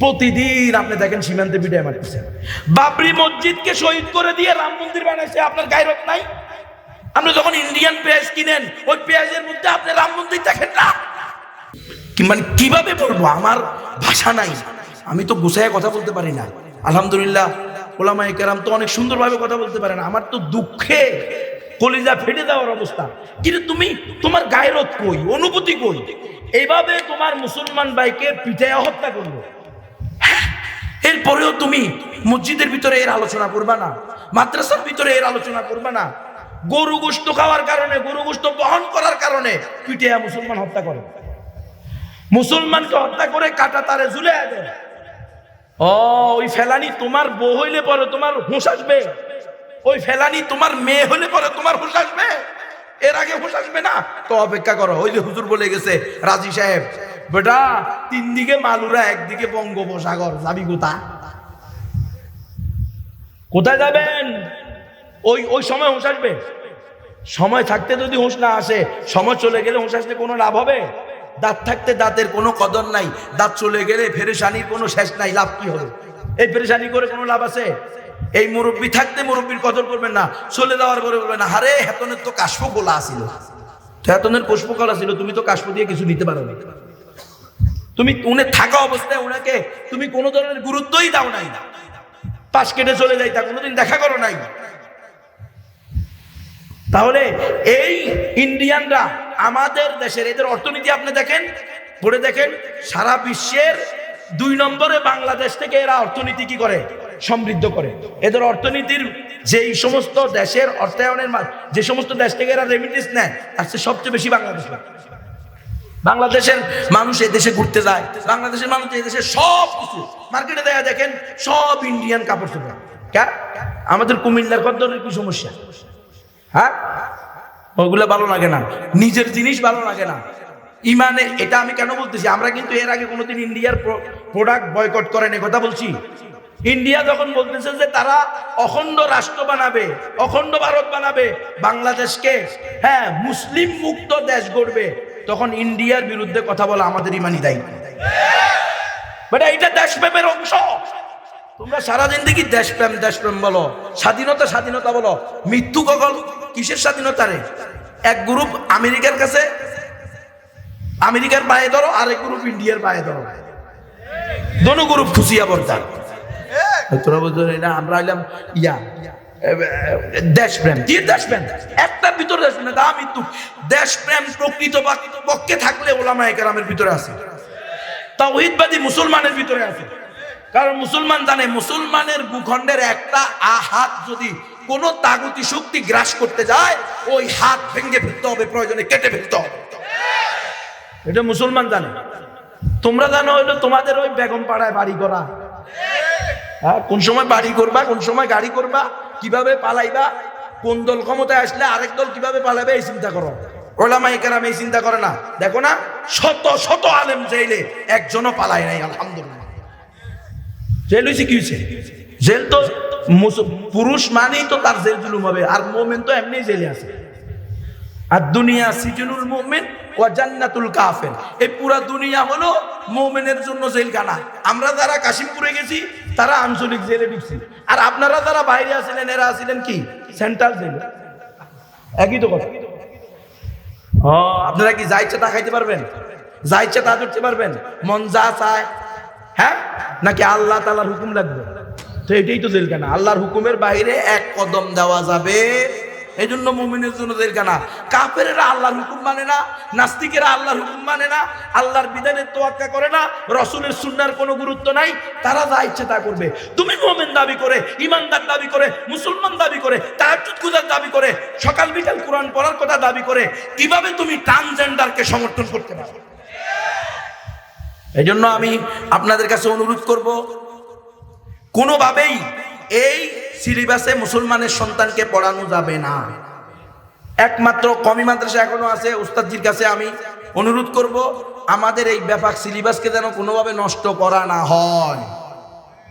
প্রতিদিন আপনি দেখেন সীমান্তে পিটায় মারতেছেন বাবরি মসজিদকে শহীদ করে দিয়ে রাম মন্দির বানাইছে, আপনার গায়রত নাই? আপনি যখন ইন্ডিয়ান পেঁয়াজ কিনেন, ওই পেঁয়াজের মধ্যে আপনি রাম মন্দির দেখেন না? মানে কীভাবে বলব? আমার ভাষা নাই। আমি তো গুছায় কথা বলতে পারি না। আলহামদুলিল্লাহ ওলামাই কেরাম তো অনেক সুন্দরভাবে কথা বলতে পারে না। আমার তো দুঃখে কলিজা ফেটে দেওয়ার অবস্থা। কিন্তু তুমি, তোমার গায়রত কই? অনুভূতি কই? এইভাবে তোমার মুসলমান ভাইকে পিঠে হত্যা করল। এরপরেও তুমি মসজিদের ভিতরে এর আলোচনা করবা না, মাদ্রাসার ভিতরে এর আলোচনা করবা না। গরু গোস্ত খাওয়ার কারণে, গরু গোস্ত বহন করার কারণে পিঠে মুসলমান হত্যা করে। মুসলমানকে হত্যা করে কাটা তারে ঝুলে ও, ওই ফেলানি তোমার বউ হইলে পরে তোমার হুঁশ আসবে। ওই ফেলানি তোমার মেয়ে হইলে পরে তোমার হুঁশ আসবে। এর আগে হুঁশ আসবে না? তো অপেক্ষা করো, ওই যে হুজুর বলে গেছে, রাজি সাহেব বেটা তিন দিকে মালুরা, একদিকে বঙ্গোপসাগর। যাবি কোথা কোথায় যাবেন? ওই ওই সময় হুঁশ আসবে। সময় থাকতে যদি হুঁশ না আসে, সময় চলে গেলে হুঁশ আসলে কোনো লাভ হবে? দাঁত থাকতে দাঁতের কোনো কদর নাই, দাঁত চলে গেলে ফেরেশানির কোনো শেষ নাই, লাভ কি হবে? এই ফেরেশানি করে কোনো লাভ আছে? এই মুরব্বী থাকতে মুরব্বীর কদর করবেন না, চলে যাওয়ার পরে বলবেন হারে হেতনের তো কাশ্প গোলা আসিল হেতনের পুষ্পকলা ছিল, তুমি তো কাশ্প দিয়ে কিছু নিতে পারো না তুমি উনি থাকা অবস্থায় ওনাকে তুমি কোনো ধরনের গুরুত্বই দাও নাই। পাশ কেটে চলে যাই, তা কোনোদিন দেখা করো নাই। তাহলে এই ইন্ডিয়ানরা আমাদের দেশের, এদের অর্থনীতি আপনি দেখেন, পড়ে দেখেন, সারা বিশ্বের দুই নম্বরে বাংলাদেশ থেকে এরা অর্থনীতি কি করে? সমৃদ্ধ করে। এদের অর্থনীতির যেই সমস্ত দেশের অর্থায়নের যে সমস্ত দেশ থেকে এরা রেমিটেন্স নেয়, তার চেয়ে সবচেয়ে বেশি বাংলাদেশ। বাংলাদেশের মানুষ এই দেশে ঘুরতে যায়, বাংলাদেশের মানুষ এই দেশে সব কিছু। মার্কেটে দেখা দেখেন, সব ইন্ডিয়ান কাপড় চোপড়। কে? আমাদের কুমিল্লার কত ধরনের কি সমস্যা? হ্যাঁ? ওগুলো ভালো লাগে না। নিজের জিনিস ভালো লাগে না। ইমানে, এটা আমি কেন বলতেছি? আমরা কিন্তু এর আগে কোনোদিন ইন্ডিয়ার প্রোডাক্ট বয়কট করেন কথা বলছি। ইন্ডিয়া যখন বলতেছে যে তারা অখণ্ড রাষ্ট্র বানাবে, অখণ্ড ভারত বানাবে, বাংলাদেশকে হ্যাঁ মুসলিম মুক্ত দেশ গড়বে তখন ইন্ডিয়ার বিরুদ্ধে কথা বলা আমাদের ইমানি দায়িত্ব বেটা এটা দেশপ্রেমের অংশ। তোমরা সারাদিন দেখি দেশপ্রেম দেশপ্রেম বলো। স্বাধীনতা স্বাধীনতা বলো। মৃত্যু কখন? কিসের স্বাধীনতা রে? এক গ্রুপ আমেরিকার কাছে, আমেরিকার পায়ে ধরো, আরেক গ্রুপ ইন্ডিয়ার পায়ে ধরো। দোনো গ্রুপ খুশিয়া বর্তার তোরা বলছো না, আমরা হইলাম ইয়া। দেশপ্রেম। কি দেশপ্রেম? একটার ভিতরে দেশপ্রেম তা। মৃত্যু দেশপ্রেম প্রকৃত পক্ষে থাকলে ওলামা একরামের ভিতরে আছে। তাওহিদবাদী মুসলমানের ভিতরে আছে। কারণ মুসলমান জানে, মুসলমানের ভূখণ্ডের একটা হাত যদি কোন তাগুতি শক্তি গ্রাস করতে যায়, ওই হাত ভেঙে ফেলতে হবে, প্রয়োজনে কেটে ফেলতে হবে। এটা মুসলমান জানে। তোমরা জানো হইল তোমাদের ওই বেগম পাড়ায় বাড়ি করা। হ্যাঁ কোন সময় বাড়ি করবা, কোন সময় গাড়ি করবা কীভাবে পালাইবা? কোন দল ক্ষমতায় আসলে আরেক দল কীভাবে পালাবে এই চিন্তা করো। ওলামাই কেরাম এই চিন্তা করে না। দেখো না, শত শত আলেম জেলে একজনও পালায় নাই, আলহামদুলিল্লাহ। জেল হয়েছে কি হয়েছে জেল তো পুরুষ মানেই তো তার জেল জুলুম হবে, আর মোমেন তো এমনি জেলে আছে। আর দুনিয়া সিজনুল মুমিন ও জান্নাতুল কাফের। এই পুরা দুনিয়া হলো মুমিনের জন্য জেলখানা। আমরা যারা কাশিমপুরে গেছি তারা আঞ্চলিক জেলে ঢুকছিল। আর আপনারা যারা বাইরে আসিলেন এরা আসিলেন কি? সেন্ট্রাল জেলে। একই তো কথা। ও আপনারা কি যা ইচ্ছা তা খাইতে পারবেন? যা ইচ্ছা তা করতে পারবেন? মন যা চায়। হ্যাঁ? নাকি আল্লাহ তালার হুকুম লাগবে? তো এটাই তো জেলখানা। আল্লাহর হুকুমের বাইরে এক কদম দেওয়া যাবে। এই জন্য মুমিনের জন্য জেলখানা কাফেরেরা আল্লাহর হুকুম মানে না, নাস্তিকেরা আল্লাহর হুকুম মানে না, আল্লাহর বিধানের তোয়াক্কা করে না, রসুলের সুন্নার কোনো গুরুত্ব নাই, তারা যা ইচ্ছে তা করবে। তুমি মোমেন দাবি করে ইমানদার দাবি করে, মুসলমান দাবি করে তাহাজুদ গুজার দাবি করে, সকাল বিকাল কোরআন পড়ার কথা দাবি করে, কীভাবে তুমি ট্রান্সজেন্ডারকে সমর্থন করতে পারো? এই জন্য আমি আপনাদের কাছে অনুরোধ করব, কোনোভাবেই এই সিলেবাসে মুসলমানের সন্তানকে পড়ানো যাবে না। একমাত্র কমি মাদ্রাসা এখনও আছে, উস্তাদজির কাছে আমি অনুরোধ করব, আমাদের এই ব্যাপক সিলেবাসকে যেন কোনোভাবে নষ্ট করা না হয়।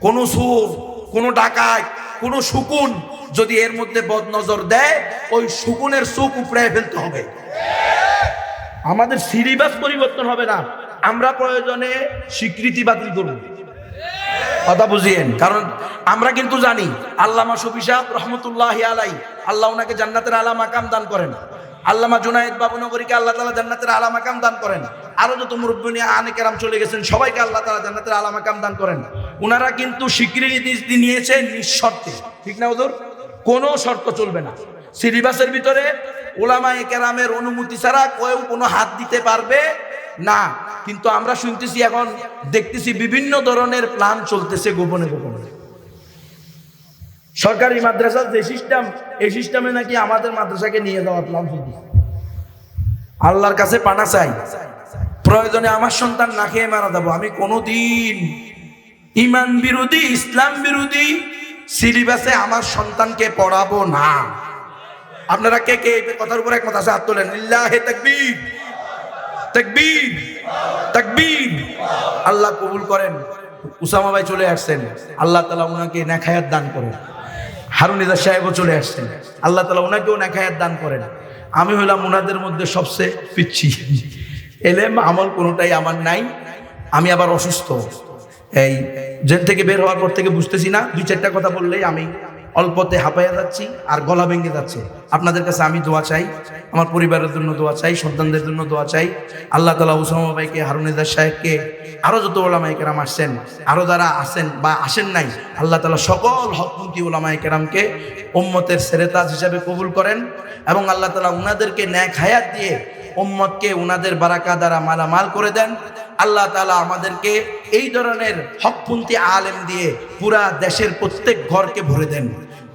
কোনো সুর, কোনো ডাকায় কোনো শুকুন যদি এর মধ্যে বদনজর দেয়, ওই শুকুনের সুখ উপড়ে ফেলতে হবে। আমাদের সিলেবাস পরিবর্তন হবে না। আমরা প্রয়োজনে স্বীকৃতি বাতিল করব। কথা বুঝিয়েন। কারণ আমরা কিন্তু জানি, আল্লামা শফি সাহেব রহমতুল্লাহ আলাই, আল্লাহ ওনাকে জান্নাতের আলা মাকাম দান করেন। আল্লামা জুনায়েদ বাবু নগরীকে আল্লাহ তালা জান্নাতের আলা মাকাম দান করেন। আরও যত মুরব্বী আনে কেরাম চলে গেছেন, সবাইকে আল্লাহ তালা জান্নাতের আলা মাকাম দান করেন। ওনারা কিন্তু স্বীকৃতি নিয়েছে নিঃশর্তে। ঠিক না ওদের কোনো শর্ত চলবে না। সিলেবাসের ভিতরে ওলামায়ে কেরামের অনুমতি ছাড়া কেউ কোনো হাত দিতে পারবে না, কিন্তু আমরা শুনতেছি এখন, দেখতেছি বিভিন্ন ধরনের প্ল্যান চলতেছে গোপনে গোপনে। সরকারি মাদ্রাসার যে সিস্টেম এই সিস্টেমে নাকি আমাদের মাদ্রাসাকে নিয়ে যাওয়ার প্ল্যান চলতেছে। আল্লাহর কাছে পানা চাই। প্রয়োজনে আমার সন্তান না খেয়ে মারা যাব। আমি কোনোদিন ইমান বিরোধী, ইসলাম বিরোধী সিলেবাসে আমার সন্তানকে পড়াবো না। আপনারা কে কে কথার উপর একমত আছে? হাত তোলেন। লিল্লাহে তাকবীর। তাকবীর তাকবীর। আল্লাহ কবুল করেন, উসামা ভাই চলে আসছেন। আল্লাহ তালা ওনাকে নেখায়াত দান করেন। হারুনিদা সাহেবও চলে আসছেন। আল্লাহ তালা ওনাকেও নেখায়াত দান করেন। আমি হলাম ওনাদের মধ্যে সবচেয়ে পিচ্ছি। এলেম, আমল কোনোটাই আমার নাই। আমি আবার অসুস্থ। এই, জেল থেকে বের হওয়ার পর থেকে বুঝতেছি না দুই চারটা কথা বললেই আমি অল্পতে হাঁপাইয়া যাচ্ছি আর গলা ভেঙে যাচ্ছে। আপনাদের কাছে আমি দোয়া চাই, আমার পরিবারের জন্য দোয়া চাই, সন্তানদের জন্য দোয়া চাই। আল্লাহ তালা উসামা ভাইকে হারুনিদার সাহেবকে আরও যত ওলামাই কেরাম আসছেন আরও যারা আসেন বা আসেন নাই, আল্লাহ তালা সকল হকপন্থী ওলামাই কেরামকে উম্মতের সেরেতাজ হিসাবে কবুল করেন এবং আল্লাহ তালা উনাদেরকে ন্যাক হায়াত দিয়ে উম্মতকে উনাদের বারাকা দ্বারা মালামাল করে দেন। আল্লাহ তালা আমাদেরকে এই ধরনের হকপন্থী আলেম দিয়ে পুরা দেশের প্রত্যেক ঘরকে ভরে দেন।